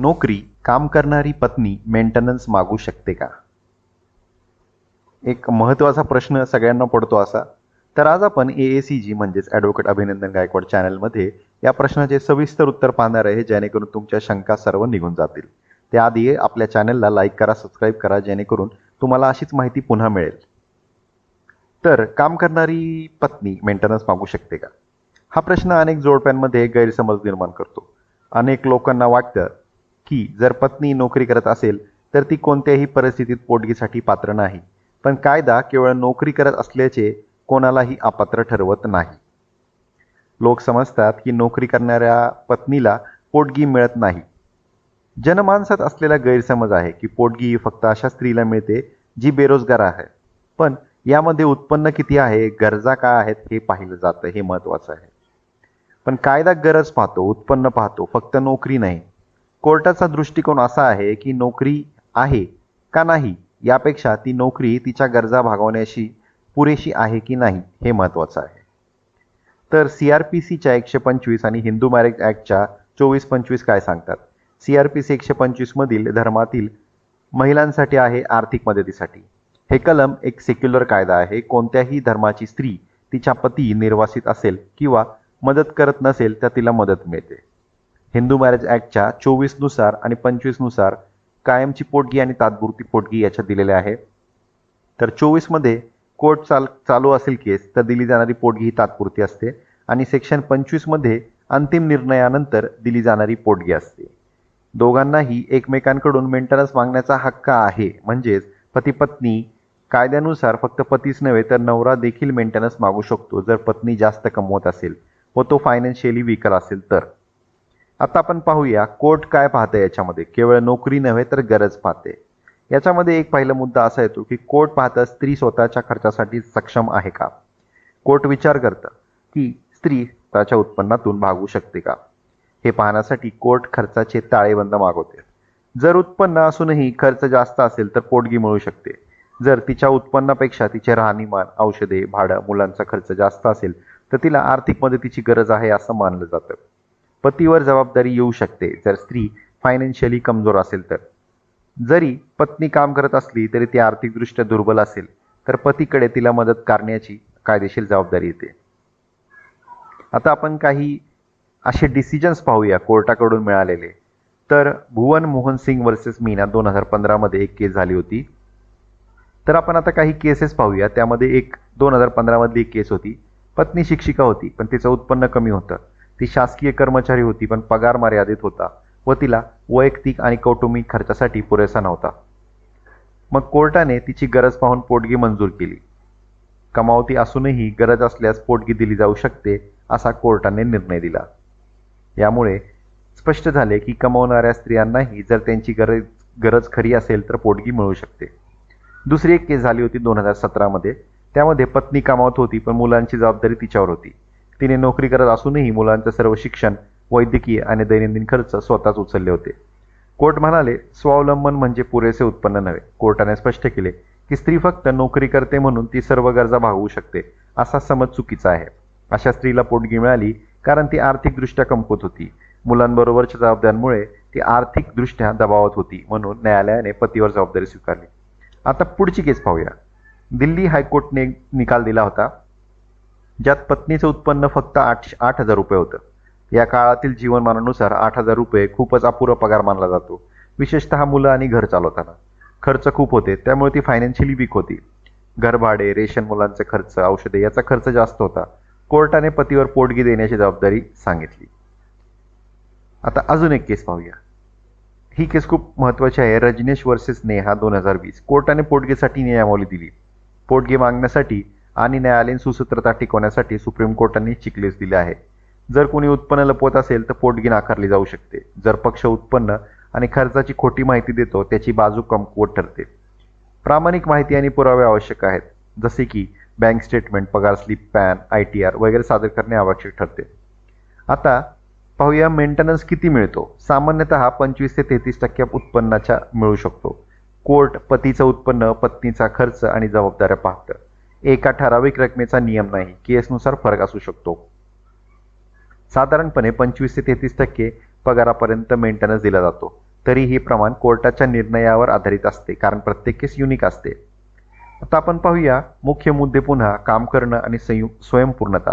नोकरी काम करणारी पत्नी मेंटेनन्स मागू शकते का? एक महत्त्वाचा प्रश्न सगळ्यांना पडतो असा. तर आज आपण ए ए सी जी म्हणजेच ॲडव्होकेट अभिनंदन गायकवाड चॅनलमध्ये या प्रश्नाचे सविस्तर उत्तर पाहणार आहे जेणेकरून तुमच्या शंका सर्व निघून जातील. त्याआधी आपल्या चॅनलला लाईक करा सबस्क्राईब करा जेणेकरून तुम्हाला अशीच माहिती पुन्हा मिळेल. तर काम करणारी पत्नी मेंटेनन्स मागू शकते का? हा प्रश्न अनेक जोडप्यांमध्ये गैरसमज निर्माण करतो. अनेक लोकांना वाटतं की जर पत्नी नोकरी करत असेल तर ती कोणत्याही परिस्थितीत पोटगीसाठी पात्र नाही. पण कायदा केवळ नोकरी करत असल्याचे कोणालाही अपात्र ठरवत नाही. लोक समजतात की नोकरी करणाऱ्या पत्नीला पोटगी मिळत नाही. जनमानसात असलेला गैरसमज आहे की पोटगी फक्त अशा स्त्रीला मिळते जी बेरोजगार आहे. पण यामध्ये उत्पन्न किती आहे गरजा काय आहेत हे पाहिलं जातं हे महत्त्वाचं आहे. पण कायदा गरज पाहतो उत्पन्न पाहतो फक्त नोकरी नाही. कोर्टाचा दृष्टिकोन असा आहे की नोकरी आहे का नाही यापेक्षा ती नोकरी तिच्या गरजा भागवण्याशी पुरेशी आहे की नाही हे महत्त्वाचं आहे. तर सी आर पी सीच्या एकशे पंचवीस आणि हिंदू मॅरेज ॲक्टच्या चोवीस पंचवीस काय सांगतात? सी आर पी सी एकशे पंचवीसमधील धर्मातील महिलांसाठी आहे आर्थिक मदतीसाठी. हे कलम एक सेक्युलर कायदा आहे. कोणत्याही धर्माची स्त्री तिच्या पती निर्वासित असेल किंवा मदत करत नसेल तर तिला मदत मिळते. हिंदू मॅरेज ॲक्टच्या चोवीसनुसार आणि पंचवीसनुसार कायमची पोटगी आणि तात्पुरती पोटगी याच्यात दिलेल्या आहे. तर चोवीसमध्ये कोर्ट चाल चालू असेल केस तर दिली जाणारी पोटगी ही तात्पुरती असते. आणि सेक्शन पंचवीसमध्ये अंतिम निर्णयानंतर दिली जाणारी पोटगी असते. दोघांनाही एकमेकांकडून मेंटेनन्स मागण्याचा हक्क आहे. म्हणजेच पती पत्नी कायद्यानुसार फक्त पतीच नव्हे तर नवरा देखील मेंटेनन्स मागू शकतो. जर पत्नी जास्त कमवत असेल व तो फायनान्शियली वीकर असेल तर. आता आपण पाहूया कोर्ट काय पाहते याच्यामध्ये. केवळ नोकरी नव्हे तर गरज पाहते. याच्यामध्ये एक पहिला मुद्दा असा येतो की कोर्ट पाहता स्त्री स्वतःच्या खर्चासाठी सक्षम आहे का? कोर्ट विचार करतं की स्त्री त्याच्या उत्पन्नातून भागू शकते का? हे पाहण्यासाठी कोर्ट खर्चाचे ताळेबंद मागवते. जर उत्पन्न असूनही खर्च जास्त असेल तर पोटगी मिळू शकते. जर तिच्या उत्पन्नापेक्षा तिचे राहणीमान औषधे भाडं मुलांचा खर्च जास्त असेल तर तिला आर्थिक मदतीची गरज आहे असं मानलं जातं. पतीवर जबाबदारी येऊ शकते. जर स्त्री फायनान्शियली कमजोर असेल तर. जरी पत्नी काम करत असली तरी ती आर्थिकदृष्ट्या दुर्बल असेल तर पतीकडे तिला मदत करण्याची कायदेशीर जबाबदारी येते. आता आपण काही असे डिसिजन्स पाहूया कोर्टाकडून मिळालेले. तर भुवन मोहन सिंग वर्सेस मीना दोन हजार पंधरामध्ये एक केस झाली होती. तर आपण आता काही केसेस पाहूया. त्यामध्ये एक दोन हजार पंधरामधली एक केस होती. पत्नी शिक्षिका होती पण तिचं उत्पन्न कमी होतं. ती शासकीय कर्मचारी होती पण पगार मर्यादित होता व तिला वैयक्तिक आणि कौटुंबिक खर्चासाठी पुरेसा नव्हता. मग कोर्टाने तिची गरज पाहून पोटगी मंजूर केली. कमावती असूनही गरज असल्यास पोटगी दिली जाऊ शकते असा कोर्टाने निर्णय दिला. यामुळे स्पष्ट झाले की कमावणाऱ्या स्त्रियांनाही जर त्यांची गरज गरज खरी असेल तर पोटगी मिळू शकते. दुसरी एक केस झाली होती दोन हजार सतरामध्ये. त्यामध्ये पत्नी कमावत होती पण मुलांची जबाबदारी तिच्यावर होती. तिने नोकरी करत असूनही मुलांचं सर्व शिक्षण वैद्यकीय आणि दैनंदिन खर्च स्वतःच उचलले होते. कोर्ट म्हणाले स्वावलंबन म्हणजे पुरेसे उत्पन्न नव्हे. कोर्टाने स्पष्ट केले की स्त्री फक्त नोकरी करते म्हणून ती सर्व गरजा भागवू शकते असा समज चुकीचा आहे. अशा स्त्रीला पोटगी मिळाली कारण ती आर्थिकदृष्ट्या कमकुत होती. मुलांबरोबरच्या जबाबदाऱ्यांमुळे ती आर्थिकदृष्ट्या दबावत होती म्हणून न्यायालयाने पतीवर जबाबदारी स्वीकारली. आता पुढची केस पाहूया. दिल्ली हायकोर्टने निकाल दिला होता. ज्यात पत्नीचं उत्पन्न फक्त आठ आठ हजार रुपये होतं. या काळातील जीवनमानानुसार आठ हजार रुपये खूपच अपुरा पगार मानला जातो. विशेषतः मुलं आणि घर चालवताना. खर्च खूप होते त्यामुळे ती फायनान्शियली वीक होती. घरभाडे रेशन मुलांचे खर्च औषधे याचा खर्च जास्त होता. कोर्टाने पतीवर पोटगी देण्याची जबाबदारी सांगितली. आता अजून एक केस पाहूया. ही केस खूप महत्त्वाची आहे. रजनेश वर्सेस नेहा दोन हजार वीस. कोर्टाने पोटगीसाठी नियमावली दिली. पोटगी मागण्यासाठी आणि न्यायालयीन सुसूत्रता टिकवण्यासाठी सुप्रीम कोर्टाने चिकलेस दिले आहे. जर कोणी उत्पन्न लपवत असेल तर पोटगी नाकारली जाऊ शकते. जर पक्ष उत्पन्न आणि खर्चाची खोटी माहिती देतो त्याची बाजू कमकुवत ठरते. प्रामाणिक माहिती आणि पुरावे आवश्यक आहेत जसे की बँक स्टेटमेंट पगार slip PAN I T R वगैरे सादर करणे आवश्यक ठरते. आता पाहूया मेंटेनन्स किती मिळतो. सामान्यतः पंचवीस ते तेहतीस टक्के उत्पन्नाच्या मिळू शकतो. कोर्ट पतीचं उत्पन्न पत्नीचा खर्च आणि जबाबदाऱ्या पाहतं. एका ठराविक रकमेचा नियम नाही. केसनुसार फरक असू शकतो. साधारणपणे पंचवीस ते तेहतीस टक्के पगारापर्यंत मेंटेनन्स दिला जातो. तरी हे प्रमाण कोर्टाच्या निर्णयावर आधारित असते कारण प्रत्येक केस युनिक असते. आता आपण पाहूया मुख्य मुद्दे पुन्हा काम करणं आणि संयु स्वयंपूर्णता.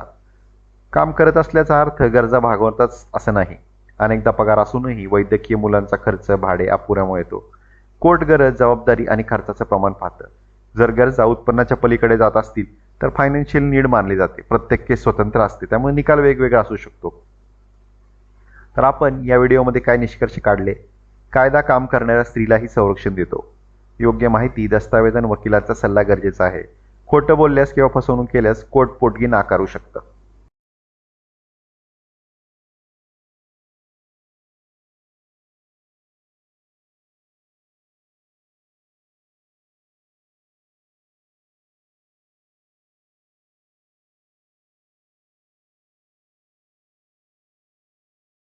काम करत असल्याचा अर्थ गरजा भागवताच असं नाही. अनेकदा पगार असूनही वैद्यकीय मुलांचा खर्च भाडे अपुऱ्यामुळे येतो. कोर्ट गरज जबाबदारी आणि खर्चाचं प्रमाण पाहतं. जर गरजा उत्पन्नाच्या पलीकडे जात असतील तर फायनान्शियल नीड मानली जाते. प्रत्येक केस स्वतंत्र असते. त्यामुळे निकाल वेगवेगळा असू शकतो. तर आपण या व्हिडिओमध्ये काय निष्कर्ष काढले? कायदा काम करणाऱ्या स्त्रीलाही संरक्षण देतो. योग्य माहिती दस्तावेज आणि वकिलाचा सल्ला गरजेचा आहे. खोटं बोलल्यास किंवा फसवणूक केल्यास कोर्ट पोटगी नाकारू शकतं.